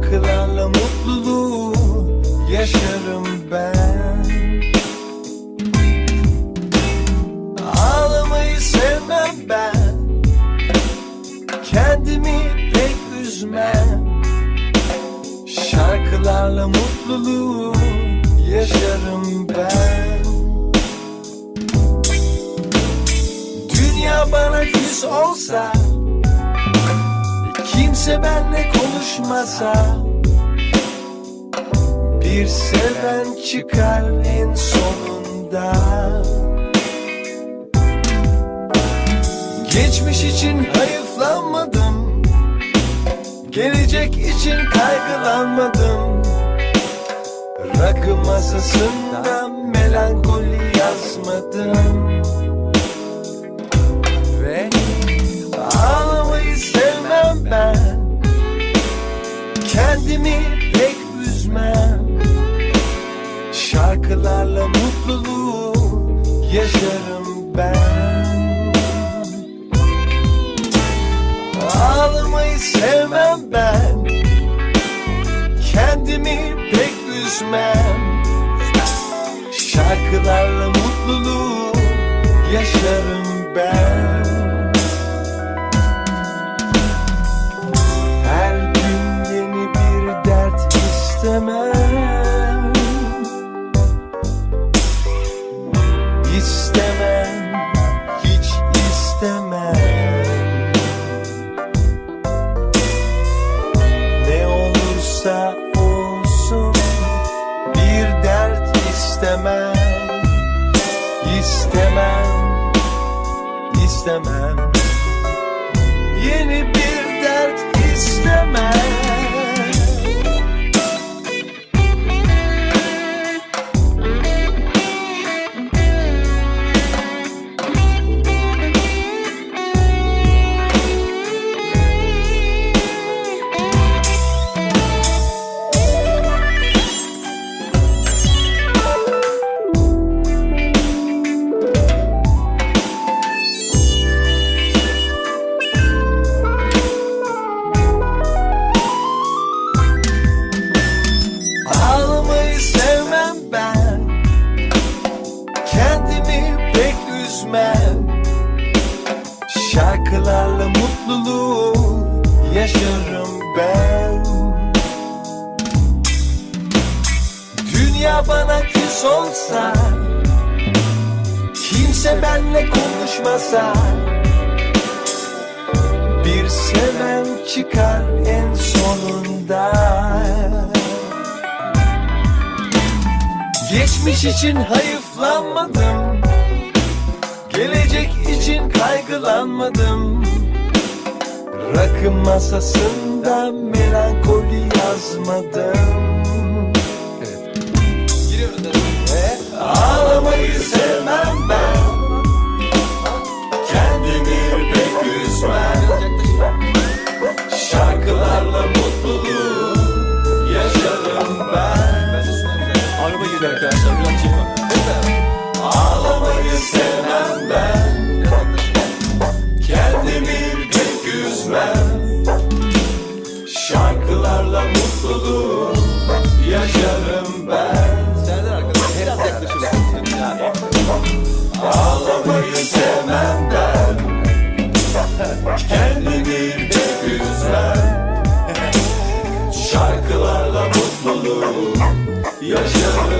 Şarkılarla mutluluğu yaşarım ben. Ağlamayı sevmem ben. Kendimi pek üzmem. Şarkılarla mutluluğu yaşarım ben. Dünya bana küs olsa Kimse benle konuşmasa Bir seven çıkar en sonunda. Geçmiş için hayıflanmadım Gelecek için kaygılanmadım. Rakı masasında melankoli yazmadım Kendimi pek üzmem. Şarkılarla mutluluğu yaşarım ben. Ağlamayı sevmem ben. Kendimi pek üzmem. Şarkılarla mutluluğu yaşarım ben istemem İstemem, istemem pek üzmem Şarkılarla mutluluğu yaşarım ben. Dünya bana küs olsa Kimse benle konuşmasa Bir seven çıkar en sonunda. Geçmiş için hayıflanmadım Gelecek için kaygılanmadım. Rakı masasında melankoli yazmadım. Ağlamayı sevmem ben. Kendimi pek üzmem. Şarkılarla mutluluğu yaşarım ben. Araba geliyor arkadaşlar biraz çekme. Ağlamayı sevmem ben Kendimi pek üzmem Şarkılarla mutluluğu yaşarım ben Serdar arkadaşlar. Yani. Ağlamayı sevmem ben Kendimi pek üzmem Şarkılarla mutluluğu yaşarım